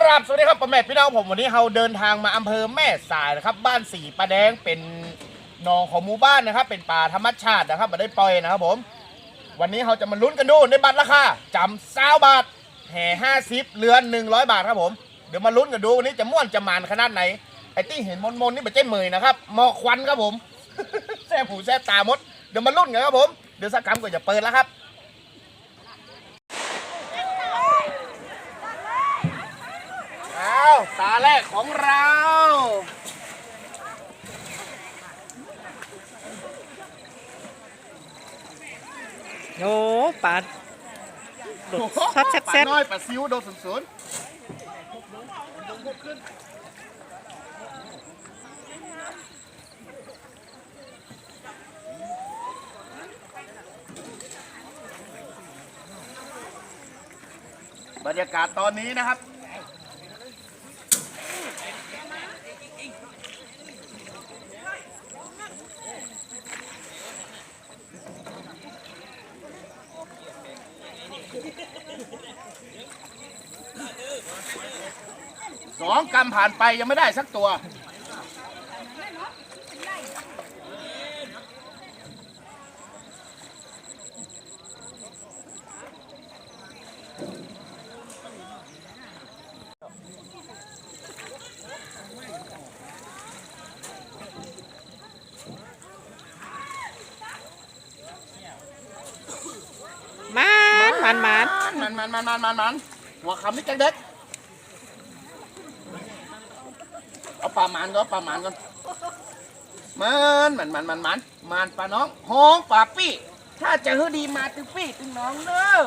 ครับสวัสดีครับพ่อแม่พี่น้องผมวันนี้เราเดินทางมาอำเภอแม่สายนะครับ บ้านสีปลาแดงเป็นหนองของหมู่บ้านนะครับ เป็นป่าธรรมชาตินะครับมาได้ปล่อยนะครับผม วันนี้เราจะมาลุ้นกันดูในบัตรราคาจำซาวบาทแห่ห้าสิบเรือนหนึ่งร้อยบาทครับผมเดี๋ยวมาลุ้นกันดูวันนี้จะม่วนจะมันขนาดไหนไอ้ที่เห็นมนมนนี่เป็นเจ้เหมยนะครับหมอกควันครับผม แซ่บหูแซ่บตามดเดี๋ยวมาลุ้นกันครับผมเดี๋ยวสักคำก็จะเปิดแล้วครับ อ้าว ตาแรกของเรา โอ้ปลาดดซัดแซ่บปลาแซ่บน้อยปลาซิวโดนศูนย์ศูนย์บรรยากาศตอนนี้นะครับ สองกำผ่านไปยังไม่ได้สักตัว มันมันมันมันมันมันมันมันมันหัวคำนี่แกงเด็กเอาป ลาหมานก็ปลาหมันก่อนมันมันมันมันมันมันปลาน้องห้องปลาปี้ ถ้าจะฮือดีมาตึงปี้ตึงน้องเด้อ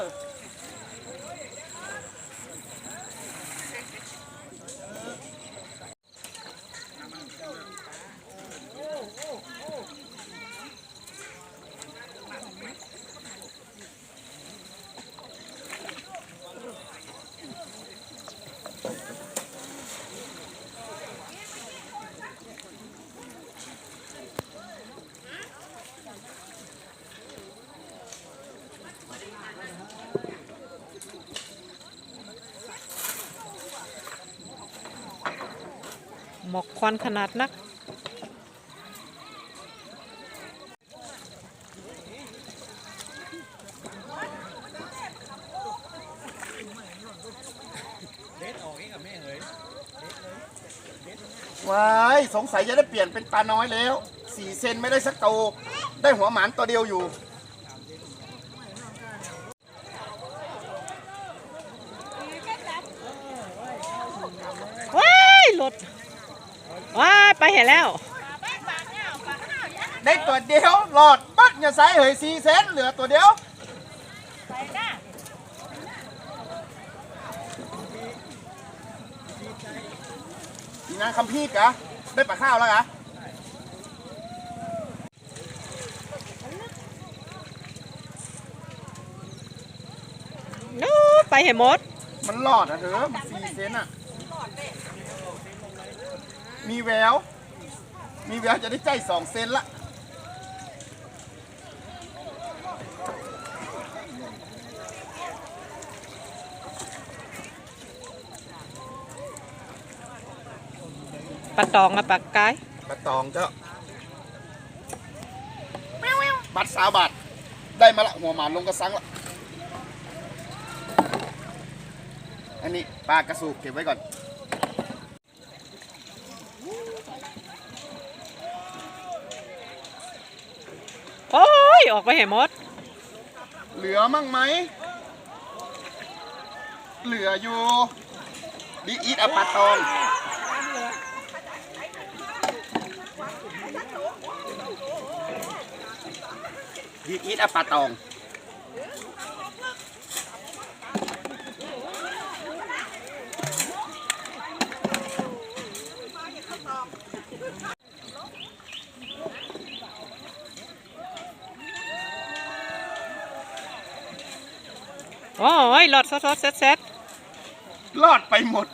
หมอกควันขนาดนักว้ายสงสัยจะได้เปลี่ยนเป็นปลาน้อยแล้วสี่เซนไม่ได้สักตัวได้หัวหมานตัวเดียวอยู่ ว้ายรถ ว้ายไปเห็นแล้ว ได้ตัวเดียวหลอดปัดอย่าใส่เหยสี่เซนเหลือตัวเดียวทีมงานคำพีดกะได้ปลาข้าวแล้วกะนู้ไปเห็นหมด มันหลอดนะเถอะสี่เซนอะ มีแวว มีแววจะได้ใจสองเซนละปลาตองกับปลากายปลาตองเจ้าบัตรสาวบาท ได้มาละหัวหมานลงกระสังละอันนี้ปลากระสูบเก็บไว้ก่อน โอ้ย ออกไปเห็นหมด เหลือมั่งไหม เหลืออยู่ดีอีทอะปลาตองดีอีทอะปลาตอง โอ้ยหลอดซดๆแซ่บรอดไปหมด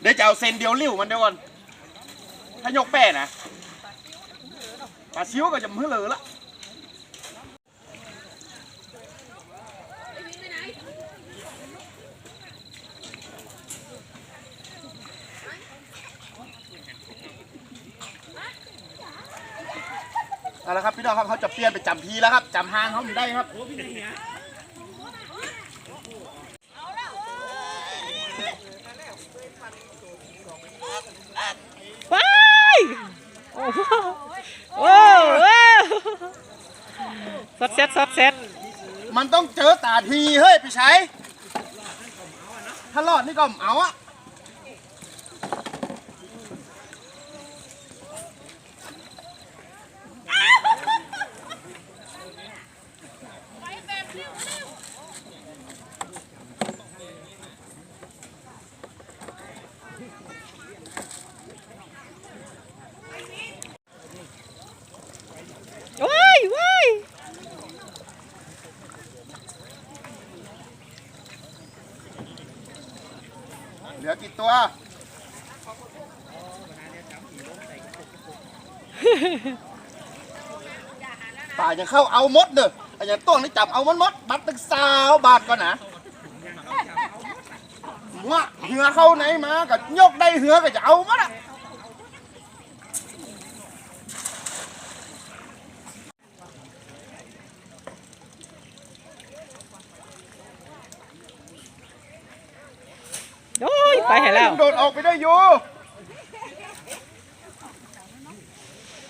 เดี๋ยวจะเอาเซนเดียวริ้วมันเดี๋ยวก่อนถ้ายกแป้นะปลาซิวก็จะมือเหลือละ เอาละครับพี่น้องครับเขาจะเปลี่ยนไปจำพีแล้วครับจำหางเขาไม่ได้ครับว้ายโอ้โหโอ้โหสดเซ็ตสดเซ็ตมันต้องเจอตาทีเฮ้ยพี่ชัยถ้ารอดนี่ก็เอาอะ ว้ายว้าย เหลือกี่ ตัวป่ายังเข้าเอามดเด้อไอ้ยังต้วงนี่จับเอามดมดบัตรตึกสาวบาทก่อนนะว่าเหือเข้าไหนมาก็ยกได้เหือก็จะเอามดอะ ไปเห็นแล้วโดดออกไปได้อยู่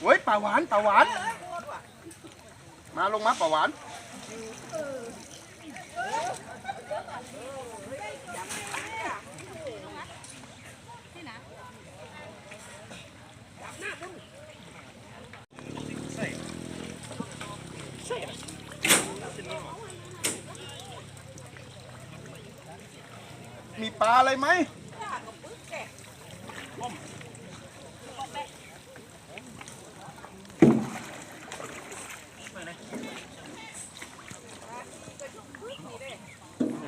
เฮ้ยป่าหวานป่าหวาน มาลงมาป่าหวานมีปลาอะไรไหม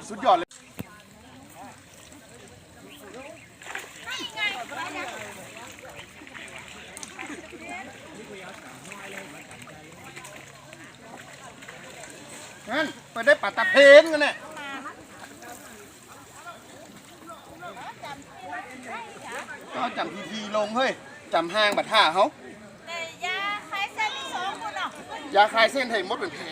สุดยอดเลย งั้นไปได้ปลาตะเพนกันเนี่ยก็จำทีทีลงเฮ้ยจำห้างบัดท่าเขาแต่ยาคลายเส้นที่สองคุณเนาะยาคลายเส้นไทยมดเป็นแพง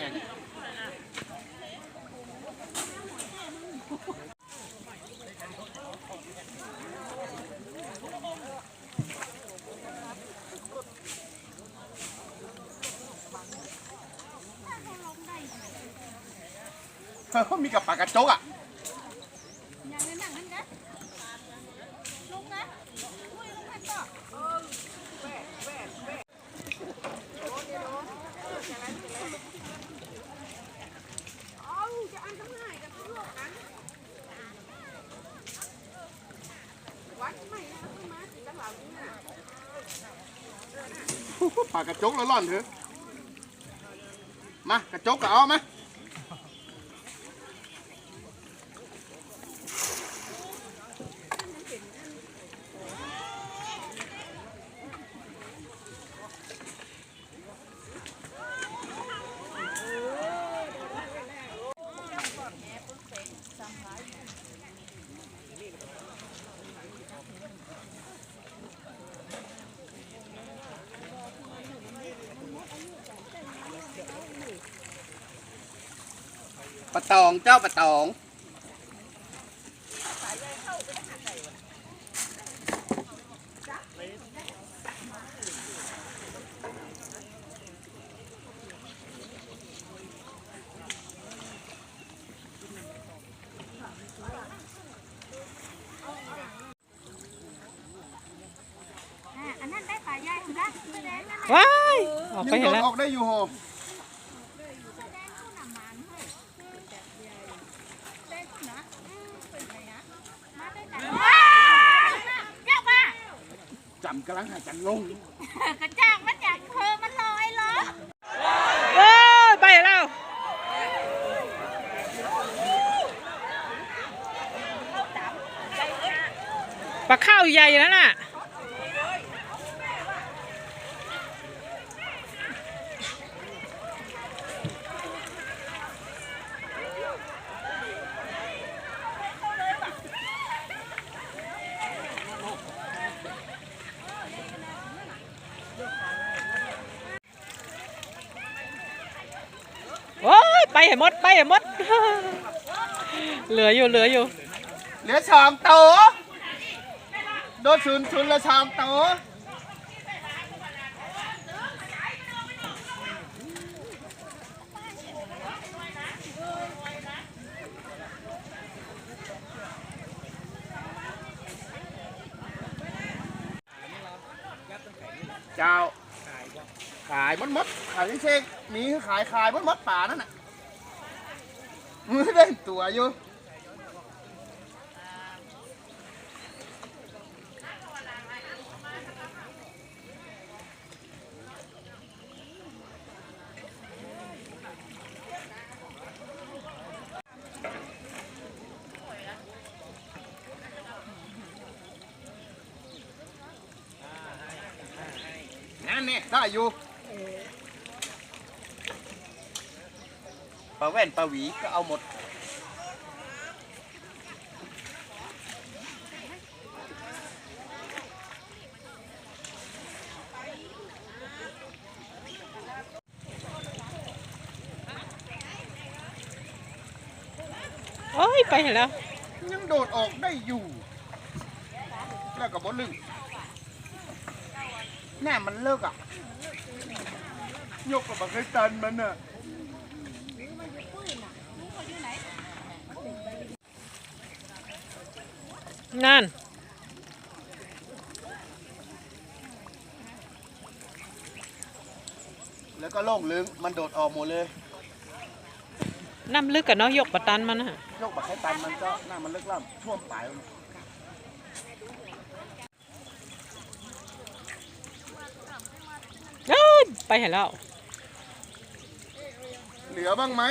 เขามีกับปลากระจกอะอย่างนั้นอย่างนั้นนะลุงนะลุยลุงพันต่อปากกระจกแล้วร่อนเถอะมากระจกก็เอามา ปะตองเจ้าปะตองอะอันนั้นได้ป่าใหญ่นะแสดงนั่นแหละว้ายออกยัไปงเห็โดนดแล้ว ออกได้อยู่โหแสดงผู้นำมันเฮ้ยแสดงผู้นะอืมเป็นไงนะมาด้วยกันว้าวเจ้าว่า จำกำลังหายจันลงกระจ่างมันจากเธอมันลอยเหรอโอ้ยไปแล้วปลาข้าวใหญ่นั่นน่ะ ให้หมดไปให้หมด เหลืออยู่เหลืออยู่ เหลือสองโตวโดนชุนชุนละสองโตวเจ้าขายมดมดขายเช็คมีคือขายขายมดมดป่านั่นน่ะ มือได้ตัวอยู่นั่นเนี่ยได้อยู่ ปลาแว่นปลาหวีก็เอาหมด โอ้ยไปเห็นแล้ว ยังโดดออกได้อยู่ แล้วก็บนลึงแน่มันเลิกอะ ยกกับบักไอ้ตันมันอะ นั่น แล้วก็โล่งลึงมันโดดออกหมดเลยน้ำลึกกับเนาะยกปะตันมันนะยกบักไอ้ตันมันก็หน้ามันเลิกล่ำท่วมปลายมันเอ้ยไปเห็นแล้ว เหลือบ้างไหม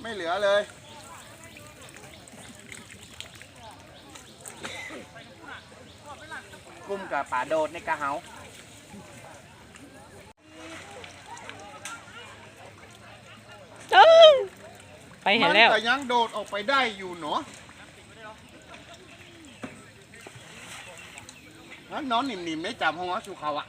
ไม่เหลือเลย กุ้มกับป่าโดดในกระเหาเอ้ยไปเห็นแล้ว มัแต่ยังโดดออกไปได้อยู่เนาะงั้นนอนหนิ่มๆไม่จับหัวชูเขาอะ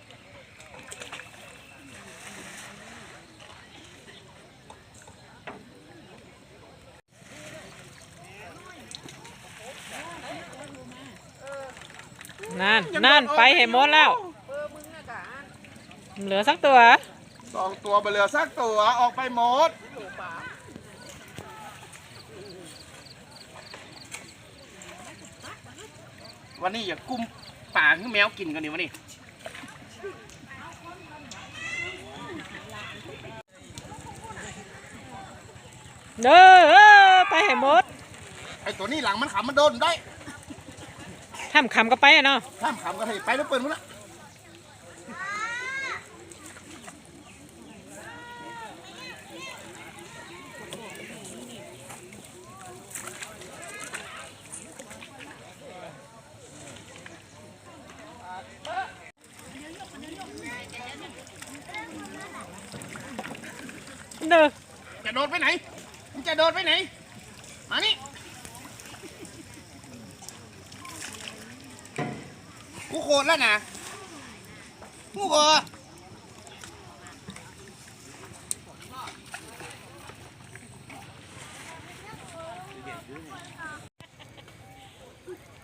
นั่นนั่นไปเห็นหมดแล้ว เหลือสักตัว สองตัวไปเหลือสักตัวออกไปหมด วันนี้อย่ากุ้มป่าคือแมวกินกันดิวันนี้เด้อเออไปเห็นหมด ไอตัวนี้หลังมันขำมันโดนได้ ทำคำก็ไปอะเนาะ ท่ามขำก็ให้ไปแล้วเปิดมันละ เด้อ จะโดดไปไหนมึงจะโดดไปไหน มานี่ กูโคตรแล้วนะกูเบอร์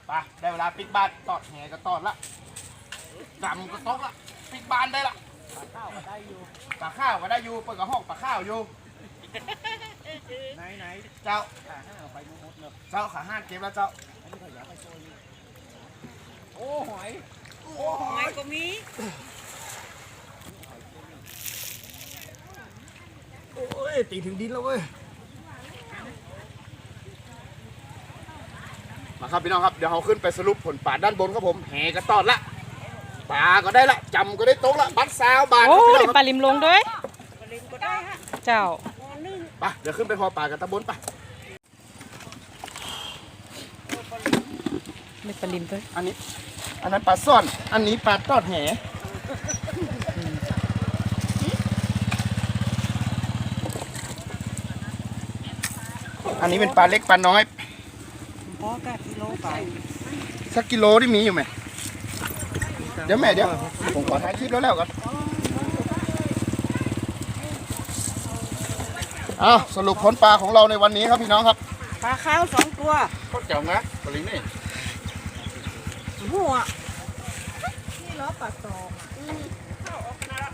ไปได้เวลาปิดบ้านตอดแหก็ตอดละดำก็ตกละปิดบ้านได้ละปลาข้าวก็ได้อยู่ปลาข้าวก็ได้อยู่เปิดกระห้องปลาข้าวอยู่ไหนไหนเจ้าขาห้าไปมุดเนอะเจ้าขาห้าเก็บแล้วเจ้าอันนี้ขยะไปโซย โอ้หอย โอ้หอยก็มี โอ้ยตีถึงดินแล้วเว้ย มาครับพี่น้องครับ เดี๋ยวเราขึ้นไปสรุปผลป่าด้านบนครับผมแหกระตอดละปลาก็ได้ละจำก็ได้โต๊ะละบัตรซาวบาทคโอ้รับพี่น้ได้องปคลารับลิมลงด้วยเจ้าไปเดี๋ยวขึ้นไปพอป่ากันตะบนไปได้ปลาลิมด้วยอันนี้ อันนั้นปลาซ่อน อันนี้ปลาตอดแหอันนี้เป็นปลาเล็กปลาน้อยพอกะกิโลไปสักกิโลที่มีอยู่ไหมเดี๋ยวแม่เดี๋ยวผมขอถ่ายคลิปแล้วแล้วกันอ้าวสรุปผลปลาของเราในวันนี้ครับพี่น้องครับ ปลาขาวสองตัวก็เจ๋งนะปลิงนี่ หัวนี่ล้อปลาตอง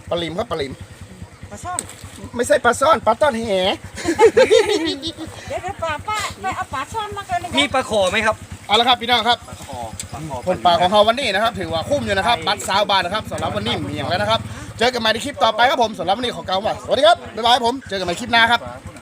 ปลาลิมครับปลาลิม ปลาช่อนไม่ใช่ปลาซ่อนปลาต้อนแหเดี๋ยวเดี๋ยวปลาป้าไปเอาปลาช่อนมากันเลยมีปลาขอไหมครับ เอาละครับพี่น้องครับคอปลาคอผลปลาของเราวันนี้นะครับ ถือว่าคุ้มอยู่นะครับบัตรสาวบาทนะครับสำหรับวันนี้มีอย่างไรนะครับ เจอกันใหม่ในคลิปต่อไปครับผมสำหรับวันนี้ขอกล่าวว่าสวัสดีครับบ๊ายบายครับผมเจอกันใหม่คลิปหน้าครับ